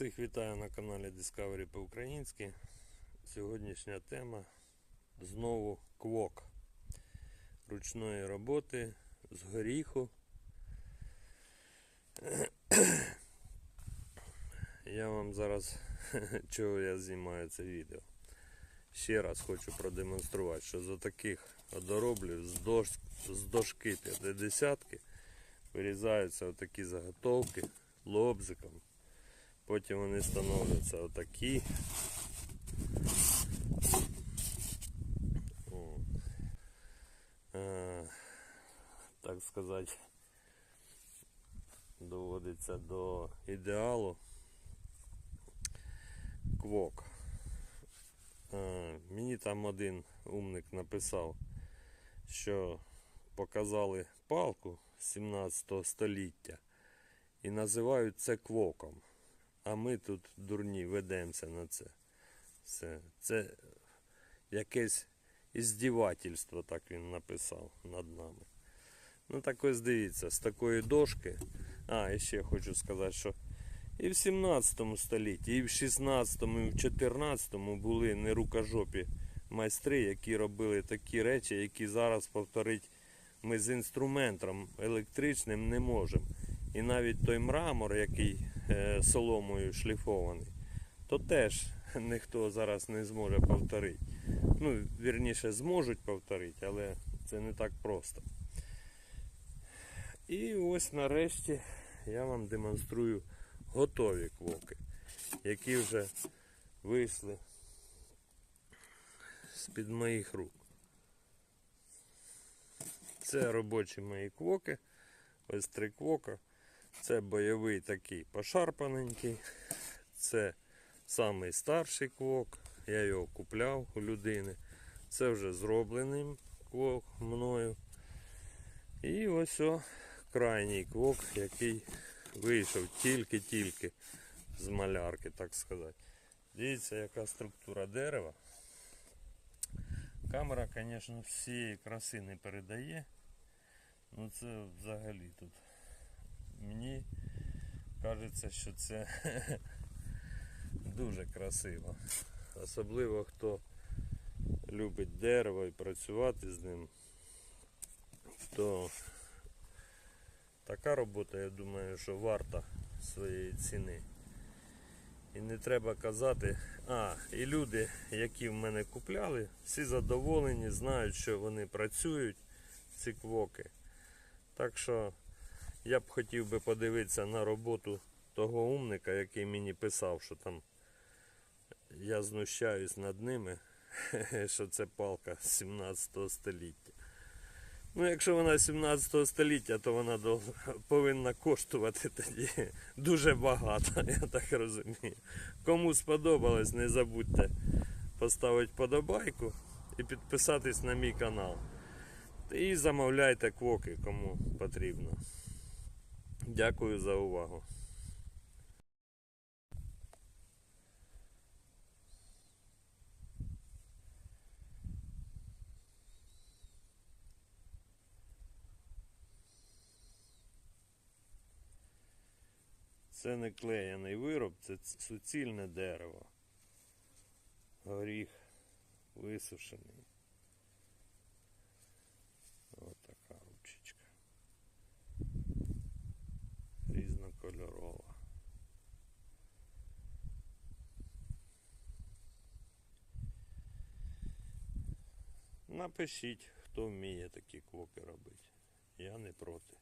Всіх вітаю на каналі Discovery по-українськи. Сьогоднішня тема знову квок ручної роботи з горіху. Я вам зараз чого я знімаю це відео. Ще раз хочу продемонструвати, що за таких одороблів з, дож... з дошки 50 вирізаються отакі заготовки лобзиком. Потім вони становляться отакі. Е, так сказати, доводиться до ідеалу квок. Е, мені там один умник написав, що показали палку 17 століття і називають це квоком. А ми тут дурні ведемося на це. Все. Це якесь іздівательство, так він написав над нами. Ну так ось дивіться, з такої дошки. А, і ще хочу сказати, що і в 17 столітті, і в 16, і в 14 були нерукожопі майстри, які робили такі речі, які зараз повторити ми з інструментом електричним не можемо. І навіть той мрамор, який е, соломою шліфований, то теж ніхто зараз не зможе повторити. Ну, вірніше, зможуть повторити, але це не так просто. І ось нарешті я вам демонструю готові квоки, які вже вийшли з-під моїх рук. Це робочі мої квоки. Ось три квока. Це бойовий такий пошарпаненький. Це самий старший квок. Я його купляв у людини. Це вже зроблений квок мною. І ось о, крайній квок, який вийшов тільки-тільки з малярки, так сказати. Дивіться, яка структура дерева. Камера, звісно, всієї краси не передає. Ну це взагалі тут. Мені кажеться, що це дуже красиво. Особливо хто любить дерево і працювати з ним, то така робота, я думаю, що варта своєї ціни. І не треба казати, а, і люди, які в мене купляли, всі задоволені, знають, що вони працюють, ці квоки. Так що я б хотів би подивитися на роботу того умника, який мені писав, що там я знущаюсь над ними, що це палка 17 століття. Ну, якщо вона 17 століття, то вона повинна коштувати тоді дуже багато, я так розумію. Кому сподобалось, не забудьте поставити подобайку і підписатись на мій канал. І замовляйте квоки, кому потрібно. Дякую за увагу. Це не клеєний вироб, це суцільне дерево. Горіх висушений. Ось така ручечка. Різнокольорова. Напишіть, хто вміє такі квоки робити. Я не проти.